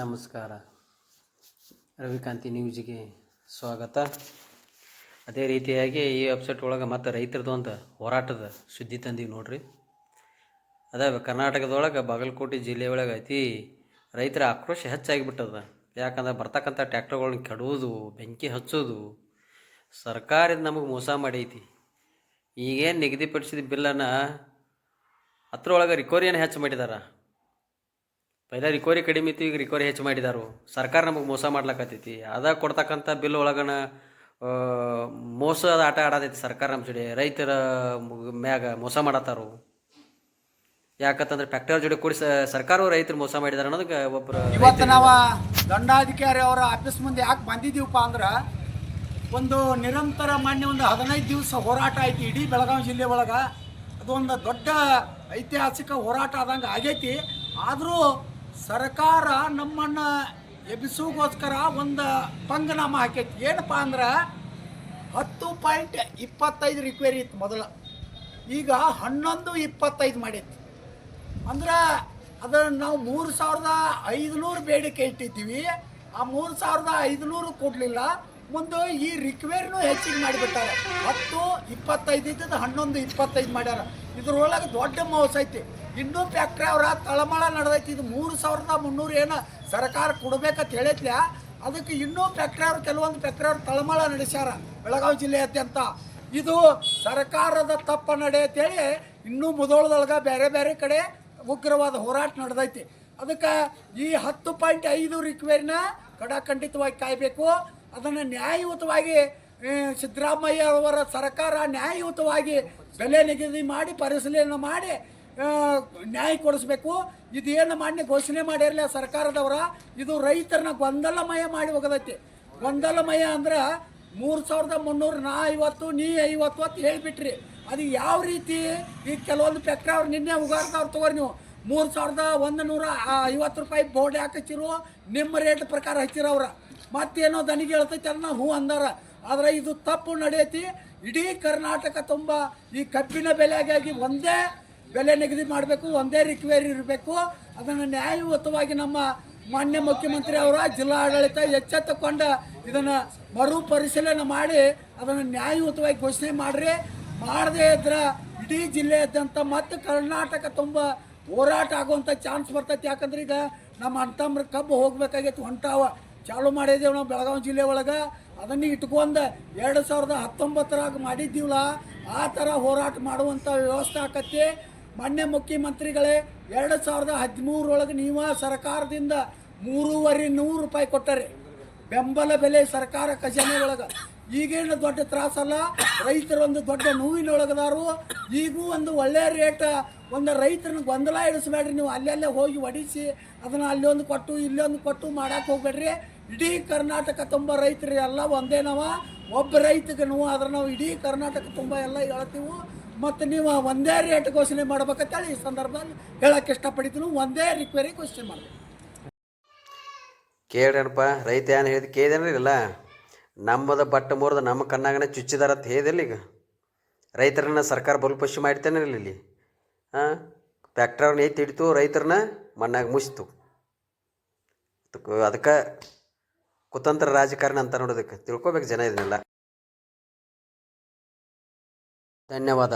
ನಮಸ್ಕಾರ. ರವಿಕಾಂತಿ ನ್ಯೂಸ್ಗೆ ಸ್ವಾಗತ. ಅದೇ ರೀತಿಯಾಗಿ ಈ ವೆಬ್ಸೈಟ್ ಒಳಗೆ ಮತ್ತು ರೈತರದ್ದು ಒಂದು ಹೋರಾಟದ ಸುದ್ದಿ ತಂದೀವಿ ನೋಡ್ರಿ. ಅದೇ ಕರ್ನಾಟಕದೊಳಗೆ ಬಾಗಲಕೋಟೆ ಜಿಲ್ಲೆ ಒಳಗೆ ಅತಿ ರೈತರ ಆಕ್ರೋಶ ಹೆಚ್ಚಾಗಿಬಿಟ್ಟದ. ಯಾಕಂದ್ರೆ ಬರ್ತಕ್ಕಂಥ ಟ್ಯಾಕ್ಟರ್ಗಳನ್ನ ಕೆಡುವುದು ಬೆಂಕಿ ಹಚ್ಚೋದು ಸರ್ಕಾರದ ನಮಗೆ ಮೋಸ ಮಾಡೈತಿ. ಈಗೇನು ನಿಗದಿಪಡಿಸಿದ ಬಿಲ್ಲನ್ನು ಅದ್ರೊಳಗೆ ರಿಕವರಿಯನ್ನು ಹೆಚ್ಚು ಮಾಡಿದಾರ. ಪೈಲ ರಿಕವರಿ ಕಡಿಮೆ ಇತ್ತು ಈಗ ರಿಕವರಿ ಹೆಚ್ಚು ಮಾಡಿದಾರು. ಸರ್ಕಾರ ನಮಗೆ ಮೋಸ ಮಾಡ್ಲಾಕತ್ತೈತಿ. ಅದ ಕೊಡ್ತಕ್ಕಂಥ ಬಿಲ್ ಒಳಗನ ಮೋಸದ ಆಟ ಆಡತೈತಿ ಸರ್ಕಾರ ನಮ್ಮ ಜೋಡಿ. ರೈತರ ಮ್ಯಾಗ ಮೋಸ ಮಾಡತ್ತಾರು. ಯಾಕಂತಂದ್ರೆ ಫ್ಯಾಕ್ಟರಿ ಜೋಡಿ ಕೂಡಿ ಸರ್ಕಾರವು ರೈತರು ಮೋಸ ಮಾಡಿದಾರೆ ಅನ್ನೋದಕ್ಕೆ ಒಬ್ಬರು ಇವತ್ತು ನಾವು ದಂಡಾಧಿಕಾರಿ ಅವರ ಆಫೀಸ್ ಮುಂದೆ ಯಾಕೆ ಬಂದಿದ್ದೀವಪ್ಪ ಅಂದ್ರೆ ಒಂದು ನಿರಂತರ ಮಾನ್ಯ ಒಂದು ಹದಿನೈದು ದಿವಸ ಹೋರಾಟ ಐತಿ. ಇಡೀ ಬೆಳಗಾವಿ ಜಿಲ್ಲೆ ಒಳಗೆ ಅದೊಂದು ದೊಡ್ಡ ಐತಿಹಾಸಿಕ ಹೋರಾಟ ಆದಂಗೆ ಆಗೈತಿ. ಆದರೂ ಸರ್ಕಾರ ನಮ್ಮನ್ನು ಎಬ್ಬಿಸೋಗೋಸ್ಕರ ಒಂದು ಪಂಗನಾಮ ಹಾಕೈತಿ. ಏನಪ್ಪ ಅಂದ್ರೆ ಹತ್ತು ಪಾಯಿಂಟ್ ಇಪ್ಪತ್ತೈದು ರಿಕ್ವೇರಿ ಇತ್ತು ಮೊದಲು. ಈಗ ಹನ್ನೊಂದು ಇಪ್ಪತ್ತೈದು ಮಾಡೈತಿ. ಅಂದ್ರೆ ಅದನ್ನು ನಾವು ಮೂರು ಸಾವಿರದ ಐದುನೂರು ಬೇಡಿಕೆ ಇಟ್ಟಿದ್ದೀವಿ. ಆ ಮೂರು ಸಾವಿರದ ಐದುನೂರು ಕೊಡಲಿಲ್ಲ. ಮುಂದೆ ಈ ರಿಕ್ವೇರ್ನು ಹೆಚ್ಚಿಗೆ ಮಾಡಿಬಿಟ್ಟಾರೆ. ಹತ್ತು ಇಪ್ಪತ್ತೈದು ಇದ್ದದ್ದು ಹನ್ನೊಂದು ಇಪ್ಪತ್ತೈದು ಮಾಡ್ಯಾರ. ಇದ್ರೊಳಗೆ ದೊಡ್ಡ ಮೋಸ ಐತಿ. ಇನ್ನೂ ಫ್ಯಾಕ್ಟ್ರಿ ಅವ್ರ ತಳಮಳ ನಡೆದೈತಿ. ಇದು ಮೂರು ಸಾವಿರದ ಮುನ್ನೂರು ಏನು ಸರ್ಕಾರ ಕೊಡ್ಬೇಕಂತ ಹೇಳಿದ್ಲ ಅದಕ್ಕೆ ಇನ್ನೂ ಫ್ಯಾಕ್ಟ್ರಿ ಅವ್ರು, ಕೆಲವೊಂದು ಫ್ಯಾಕ್ಟ್ರಿ ಅವ್ರು ತಳಮಳ ನಡೆಸ್ಯಾರ ಬೆಳಗಾವಿ ಜಿಲ್ಲೆಯಾದ್ಯಂತ. ಇದು ಸರ್ಕಾರದ ತಪ್ಪ ನಡೆ ಅಂತೇಳಿ ಇನ್ನೂ ಮುದೋಳದೊಳಗೆ ಬೇರೆ ಬೇರೆ ಕಡೆ ಉಗ್ರವಾದ ಹೋರಾಟ ನಡೆದೈತಿ. ಅದಕ್ಕೆ ಈ ಹತ್ತು ಪಾಯಿಂಟ್ ಐದು ರಿಕ್ವೇರಿನ ಕಡಾಖಂಡಿತವಾಗಿ ಕಾಯಬೇಕು. ಅದನ್ನು ನ್ಯಾಯಯುತವಾಗಿ ಸಿದ್ದರಾಮಯ್ಯ ಅವರ ಸರ್ಕಾರ ನ್ಯಾಯಯುತವಾಗಿ ಬೆಲೆ ನಿಗದಿ ಮಾಡಿ, ಪರಿಶೀಲನೆ ಮಾಡಿ ನ್ಯಾಯ ಕೊಡಿಸ್ಬೇಕು. ಇದೇನು ಮಾಡಿ ಘೋಷಣೆ ಮಾಡಿರಲಿಲ್ಲ ಸರ್ಕಾರದವರ. ಇದು ರೈತರನ್ನ ಗೊಂದಲಮಯ ಮಾಡಿ ಹೋಗದೈತಿ. ಗೊಂದಲಮಯ ಅಂದ್ರೆ ಮೂರು ಸಾವಿರದ ಮುನ್ನೂರು ನಾ ಐವತ್ತು, ನೀ ಐವತ್ತು ಅಂತ ಹೇಳಿಬಿಟ್ರಿ. ಅದು ಯಾವ ರೀತಿ? ಈಗ ಕೆಲವೊಂದು ಫ್ಯಾಕ್ಟ್ರಿ ಅವ್ರು ನಿನ್ನೆ ಉಗಾರ್ದವ್ರು ತಗೋರಿ ನೀವು. ಮೂರು ಸಾವಿರದ ಒಂದು ನೂರ ಐವತ್ತು ರೂಪಾಯಿ ಬೋರ್ಡ್ ಹಚ್ಚಿರು ನಿಮ್ಮ ರೇಟ್ ಪ್ರಕಾರ ಹಚ್ಚಿರವ್ರ ಮತ್ತೇನೋ ದನಿಗೆ ಹೇಳ್ತೈತಿ, ಅದನ್ನ ಹೂ ಅಂದಾರ. ಆದರೆ ಇದು ತಪ್ಪು ನಡೆಯತಿ. ಇಡೀ ಕರ್ನಾಟಕ ತುಂಬ ಈ ಕಬ್ಬಿನ ಬೆಲೆಗಾಗಿ ಒಂದೇ ಬೆಲೆ ನಿಗದಿ ಮಾಡಬೇಕು, ಒಂದೇ ರಿಕ್ವೇರಿ ಇರಬೇಕು. ಅದನ್ನು ನ್ಯಾಯಯುತವಾಗಿ ನಮ್ಮ ಮಾನ್ಯ ಮುಖ್ಯಮಂತ್ರಿ ಅವರ ಜಿಲ್ಲಾಡಳಿತ ಎಚ್ಚೆತ್ತುಕೊಂಡು ಇದನ್ನು ಮರು ಪರಿಶೀಲನೆ ಮಾಡಿ ಅದನ್ನು ನ್ಯಾಯಯುತವಾಗಿ ಘೋಷಣೆ ಮಾಡಿರಿ. ಮಾಡದೇ ಇದ್ರೆ ಇಡೀ ಜಿಲ್ಲೆಯಾದ್ಯಂತ ಮತ್ತು ಕರ್ನಾಟಕ ತುಂಬ ಹೋರಾಟ ಆಗುವಂಥ ಚಾನ್ಸ್ ಬರ್ತೈತಿ. ಯಾಕಂದ್ರೆ ಈಗ ನಮ್ಮ ಅಂತಮ್ರ ಕಬ್ಬು ಹೋಗ್ಬೇಕಾಗಿತ್ತು ಹೊಂಟಾವ ಚಾಲು ಮಾಡಿದ್ದೇವೆ ನಾವು ಬೆಳಗಾವಿ ಜಿಲ್ಲೆ ಒಳಗೆ. ಅದನ್ನು ಇಟ್ಕೊಂಡು ಎರಡು ಸಾವಿರದ ಹತ್ತೊಂಬತ್ತರಾಗ ಮಾಡಿದ್ದೀವಲ್ಲ, ಆ ಥರ ಹೋರಾಟ ಮಾಡುವಂಥ ವ್ಯವಸ್ಥೆ ಆಕತಿ ಮಾನ್ಯ ಮುಖ್ಯಮಂತ್ರಿಗಳೇ, ಎರಡು ಸಾವಿರದ ಹದಿಮೂರೊಳಗೆ ನೀವು ಸರ್ಕಾರದಿಂದ ಮೂರುವರೆ ನೂರು ರೂಪಾಯಿ ಕೊಟ್ಟರೆ, ಬೆಂಬಲ ಬೆಲೆ ಸರ್ಕಾರ ಖಜಾನೆ ಒಳಗೆ. ಈಗೇನು ದೊಡ್ಡ ತ್ರಾಸಲ್ಲ ರೈತರೊಂದು ದೊಡ್ಡ ನೋವಿನೊಳಗದಾರು, ಈಗೂ ಒಂದು ಒಳ್ಳೆಯ ರೇಟ್. ಒಂದು ರೈತರನ್ನ ಗೊಂದಲ ಇಡಿಸ್ಬೇಡ್ರಿ ನೀವು, ಅಲ್ಲೆಲ್ಲೇ ಹೋಗಿ ಒಡಿಸಿ, ಅದನ್ನು ಅಲ್ಲೊಂದು ಕೊಟ್ಟು, ಇಲ್ಲೊಂದು ಕೊಟ್ಟು ಮಾಡೋಕೆ ಹೋಗ್ಬೇಡ್ರಿ. ಇಡೀ ಕರ್ನಾಟಕ ತುಂಬ ರೈತರು ಎಲ್ಲ ಒಂದೇನವ ನಾವು, ಒಬ್ಬ ರೈತಗೆ ನೋವು ಅದ್ರ ನಾವು ಇಡೀ ಕರ್ನಾಟಕ ತುಂಬ ಎಲ್ಲ ಹೇಳ್ತೀವಿ ಮತ್ತು ನೀವು ಒಂದೇ ರೇಟ್ ಘೋಷಣೆ ಮಾಡ್ಬೇಕಂತೇಳಿ ಈ ಸಂದರ್ಭದಲ್ಲಿ ಹೇಳಕ್ಕೆ ಇಷ್ಟಪಡ್ತೀನಿ ಒಂದೇ ರಿಕ್ವೇರಿ ಘೋಷಣೆ ಮಾಡಬೇಕು. ಕೇಳ್ರಪ್ಪ ರೈತ ಏನು ಹೇಳಿದ ಕೇಳಿದೇನ್ರಿ ಇಲ್ಲ ನಮ್ಮದ ಬಟ್ಟೆ ಮುರಿದ ನಮ್ಮ ಕಣ್ಣಾಗನ ಚುಚ್ಚಿದಾರ ಅಂತ ಹೇಳಿದಿಲ್ಲ ಈಗ. ರೈತರನ್ನ ಸರ್ಕಾರ ಬಲು ಪಶು ಮಾಡ್ತೇನೆ ಇಲ್ಲಿ. ಹಾಂ ಫ್ಯಾಕ್ಟ್ರವ್ರನ್ನ ಎತ್ತಿ ಹಿಡಿತು, ರೈತರನ್ನ ಮಣ್ಣಾಗ ಮುಚ್ಚಿತು. ಅದಕ್ಕೆ ಕುತಂತ್ರ ರಾಜಕಾರಣ ಅಂತ ನೋಡೋದಕ್ಕೆ ತಿಳ್ಕೊಬೇಕು ಜನ ಇದನ್ನೆಲ್ಲ. ಧನ್ಯವಾದ